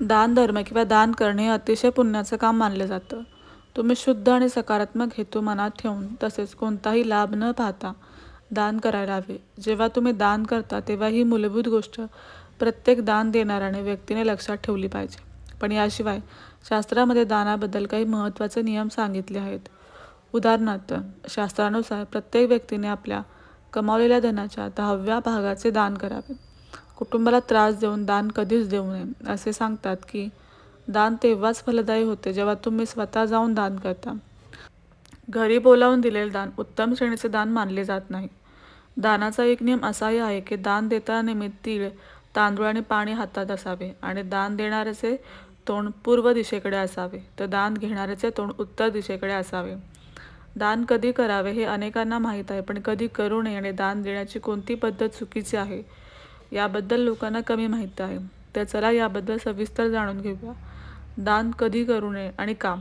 दान धर्म किंवा दान करणे हे अतिशय पुण्याचं काम मानलं जातं. तुम्ही शुद्ध आणि सकारात्मक हेतू मनात ठेवून तसेच कोणताही लाभ न पाहता दान करायला हवे. जेव्हा तुम्ही दान करता तेव्हा ही मूलभूत गोष्ट प्रत्येक दान देणाऱ्याने व्यक्तीने लक्षात ठेवली पाहिजे. पण याशिवाय शास्त्रामध्ये दानाबद्दल काही महत्त्वाचे नियम सांगितले आहेत. उदाहरणार्थ शास्त्रानुसार प्रत्येक व्यक्तीने आपल्या कमावलेल्या धनाच्या दहाव्या भागाचे दान करावे. कुटुंबाला त्रास देऊन दान कधीच देऊ नये असे सांगतात की दान तेव्हाच फलदायी होते जेव्हा तुम्ही स्वतः जाऊन दान करता. घरी बोलावून दिलेले दान उत्तम श्रेणीचे दान मानले जात नाही. दानाचा एक नियम असाही आहे की दान देताना नेहमी तीळ तांदूळ आणि पाणी हातात असावे आणि दान देणाऱ्याचे तोंड पूर्व दिशेकडे असावे तर दान घेणाऱ्याचे तोंड उत्तर दिशेकडे असावे. दान कधी करावे हे अनेकांना माहीत आहे पण कधी करू नये आणि दान देण्याची कोणती पद्धत चुकीची आहे याबद्दल लोकांना कमी माहीत आहे. तर चला याबद्दल सविस्तर जाणून घेऊया. दान कधी करू नये आणि का?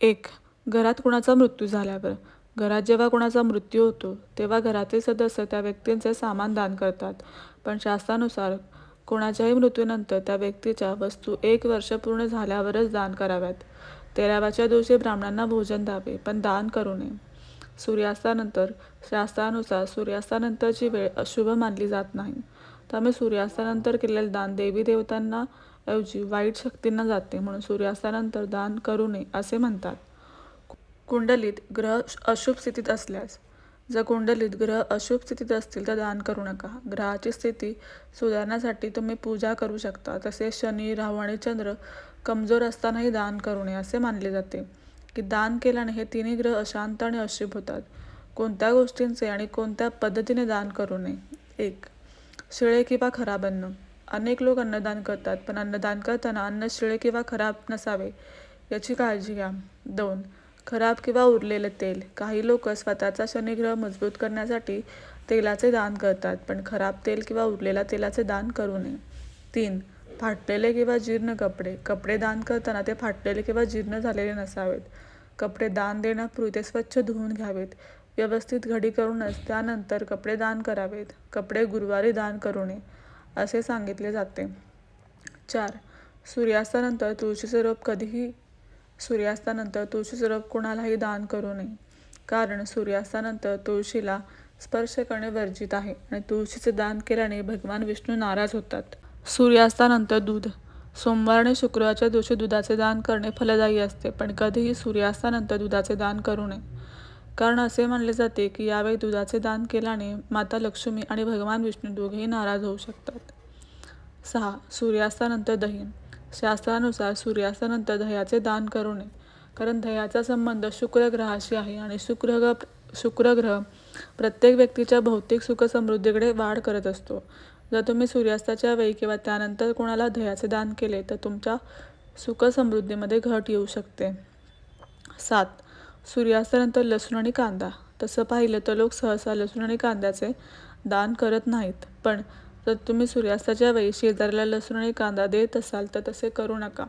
एक घरात कुणाचा मृत्यू झाल्यावर. घरात जेव्हा कुणाचा मृत्यू होतो तेव्हा घरातील सदस्य त्या व्यक्तींचे सामान दान करतात. पण शास्त्रानुसार कोणाच्याही मृत्यूनंतर त्या व्यक्तीच्या वस्तू एक वर्ष पूर्ण झाल्यावरच दान कराव्यात. तेराव्याच्या दिवशी ब्राह्मणांना भोजन द्यावे पण दान करू नये. सूर्यास्तानंतर शास्त्रानुसार सूर्यास्तानंतरची वेळ अशुभ मानली जात नाही. त्यामुळे सूर्यास्तानंतर केलेले दान देवी देवतांना ऐवजी वाईट शक्तींना जाते म्हणून सूर्यास्तानंतर दान करू नये असे म्हणतात. कुंडलीत ग्रह अशुभ स्थितीत असल्यास जर कुंडलीत ग्रह अशुभ स्थितीत असतील तर दान करू नका. ग्रहाची स्थिती सुधारण्यासाठी तुम्ही पूजा करू शकता. तसेच शनी राहू आणि चंद्र कमजोर असतानाही दान करू नये असे मानले जाते. की दान केल्याने हे तिन्ही ग्रह अशांत आणि अशुभ होतात. कोणत्या गोष्टींचे आणि कोणत्या पद्धतीने दान करू नये? एक शिळे किंवा खराब अन्न. अनेक लोक अन्नदान करतात पण अन्नदान करताना अन्न शिळे किंवा खराब नसावे याची काळजी घ्या. दोन खराब किंवा उरलेले तेल. काही लोक स्वतःचा शनिग्रह मजबूत करण्यासाठी तेलाचे दान करतात पण खराब तेल किंवा उरलेल्या तेलाचे दान करू नये. तीन फाटलेले किंवा जीर्ण कपडे. कपडे दान करताना ते फाटलेले किंवा जीर्ण झालेले नसावेत. कपडे दान देण्यापूर्वी ते स्वच्छ धुवून घ्यावेत. व्यवस्थित घडी करूनच त्यानंतर कपडे दान करावेत. कपडे गुरुवारी दान करू नये असे सांगितले जाते. चार. सूर्यास्तानंतर तुळशीचे रोप कधीही सूर्यास्तानंतर तुळशीचे रोप कोणालाही दान करू नये. कारण सूर्यास्तानंतर तुळशीला स्पर्श करणे वर्जित आहे आणि तुळशीचे दान केल्याने भगवान विष्णू नाराज होतात. सूर्यास्तानंतर दूध. सोमवार आणि शुक्रवारच्या दिवशी दुधाचे दान करणे फलदायी असते पण कधीही सूर्यास्तानंतर दुधाचे दान करू नये. कारण असे मानले जाते की यावेळी दुधाचे दान केल्याने माता लक्ष्मी आणि भगवान विष्णू दोघेही नाराज होऊ शकतात. सहा सूर्यास्तानंतर दही. शास्त्रानुसार सूर्यास्तानंतर दह्याचे दान करू नये. कारण दह्याचा संबंध शुक्र ग्रहाशी आहे आणि शुक्र ग्रह शुक्र ग्रह प्रत्येक व्यक्तीच्या भौतिक सुख समृद्धीकडे वाढ करत असतो. जर तुम्ही सूर्यास्ताच्या वेळी किंवा त्यानंतर कोणाला दह्याचे दान केले तर तुमच्या सुख समृद्धीमध्ये घट येऊ शकते. सात. सूर्यास्तानंतर लसूण आणि कांदा. तसं पाहिलं तर लोक सहसा लसूण आणि कांद्याचे दान करत नाहीत. पण जर तुम्ही सूर्यास्ताच्या वेळी शेजाऱ्याला लसूण आणि कांदा देत असाल तर तसे करू नका.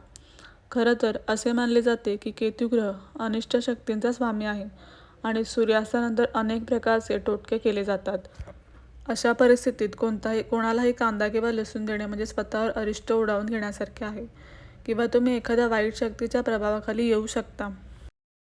खरं तर असे मानले जाते की केतुग्रह अनिष्ट शक्तींचा स्वामी आहे आणि सूर्यास्तानंतर अनेक प्रकारचे टोटके केले जातात. अशा परिस्थितीत कोणताही कोणालाही कांदा किंवा लसूण देणे म्हणजे स्वतःवर अरिष्ट उडावून घेण्यासारखे आहे. किंवा तुम्ही एखाद्या वाईट शक्तीच्या प्रभावाखाली येऊ शकता.